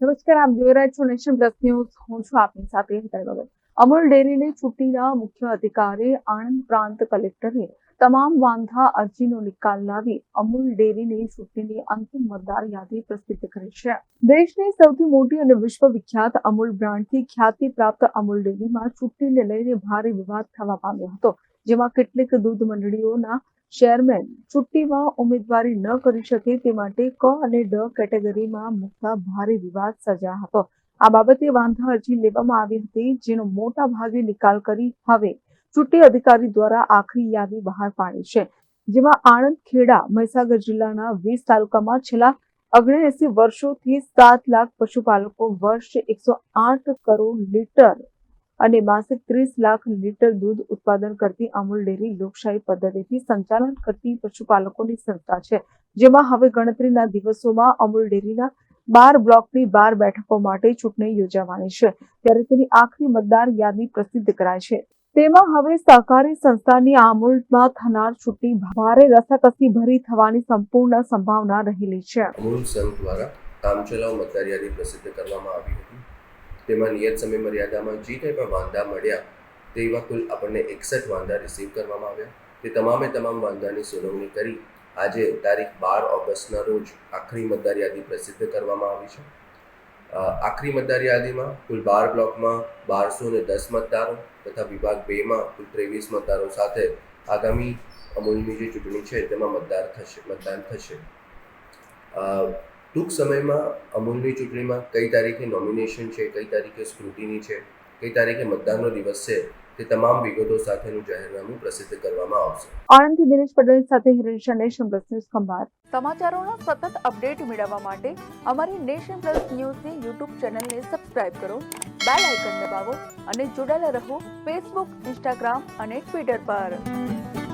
નમસ્કાર, આપ જોઈ રહ્યા છો નેશન પ્લસ ન્યૂઝ. હું છું આપની સાથે હેતલ ભગત અમૂલ ડેરીની છુટ્ટીના મુખ્ય અધિકારી આણંદ પ્રાંત કલેક્ટરે તમામ વાંધા અરજીનો નિકાલ લાવી અમૂલ ડેરીની છુટ્ટીની અંતિમ મતદાર યાદી પ્રસિદ્ધ કરી છે. દેશની સૌથી મોટી અને વિશ્વ વિખ્યાત અમૂલ બ્રાન્ડથી ખ્યાતિ પ્રાપ્ત અમૂલ ડેરીમાં છુટ્ટીને લઈને ભારે વિવાદ થવા પામ્યો હતો, જેમાં કેટલીક દૂધ મંડળીઓના ચેરમેન ચૂંટણીમાં ઉમેદવારી ન કરી શકે તે માટે ક અને ડ કેટેગરીમાં મુકતા ભારે વિવાદ સર્જા હતો. આ બાબતે વાંધા અરજી લેવામાં આવી હતી, જેનો મોટા ભાગે નિકાલ કરી હવે ચૂંટણી અધિકારી દ્વારા આખરી યાદી બહાર પાડી છે. જેમાં આણંદ, ખેડા, મહીસાગર જિલ્લાના વીસ તાલુકામાં છેલ્લા ઓગણએસી વર્ષોથી સાત લાખ પશુપાલકો વર્ષ એકસો આઠ કરોડ લીટર અને માસિક ત્રીસ લાખ લીટર દૂધ ઉત્પાદન કરતી અમૂલ ડેરી લોકશાહી પદ્ધતિથી સંચાલન કરતી પશુપાલકોની સંસ્થા છે. જેમાં હવે ગણતરીના દિવસોમાં અમૂલ ડેરીના બાર બ્લોકની બાર બેઠકો માટે ચૂંટણી યોજાવાની છે. ત્યારે તેની આખરી મતદાર યાદી પ્રસિદ્ધ કરાય છે. તેમાં હવે સહકારી સંસ્થાની આમૂલમાં થનાર ચૂંટણી ભારે રસાકસી ભરી થવાની સંપૂર્ણ સંભાવના રહેલી છે. અમૂલ સંઘ દ્વારા કામચલાઉ મતદાર યાદી પ્રસિદ્ધ કરવામાં આવી હતી. તેમાં નિયત સમય મર્યાદામાં જે કંઈ પણ વાંધા મળ્યા તેવા કુલ આપણને એકસઠ વાંધા રિસીવ કરવામાં આવ્યા. તે તમામે તમામ વાંધાની સુનાવણી કરી. આજે તારીખ બાર ઓગસ્ટના રોજ આખરી મતદાર યાદી પ્રસિદ્ધ કરવામાં આવી છે. આખરી મતદાર યાદીમાં કુલ બાર બ્લોકમાં બારસો ને દસ મતદારો તથા વિભાગ બેમાં કુલ ત્રેવીસ મતદારો સાથે આગામી અમૂલની જે ચૂંટણી છે તેમાં મતદાર થશે, મતદાન થશે. ટૂંક સમયમાં અમૂલની ચૂંટણીમાં કઈ તારીખે નોમિનેશન છે કઈ તારીખે સ્ક્રુટિની છે કઈ તારીખે મતદાનનો દિવસ છે તે તમામ વિગતો સાથેનું જાહેરનામું પ્રસિદ્ધ કરવામાં આવશે. આણંદથી દિનેશ પટેલ સાથે Hiresh Nation Plus News Khambhat. સમાચારોનો સતત અપડેટ મેળવવા માટે અમારી નેશન પ્લસ ન્યૂઝની યુટ્યુબ ચેનલને સબસ્ક્રાઇબ કરો બેલ આઇકન દબાવો અને જોડાયેલા રહો ફેસબુક ઇન્સ્ટાગ્રામ અને ટ્વિટર પર.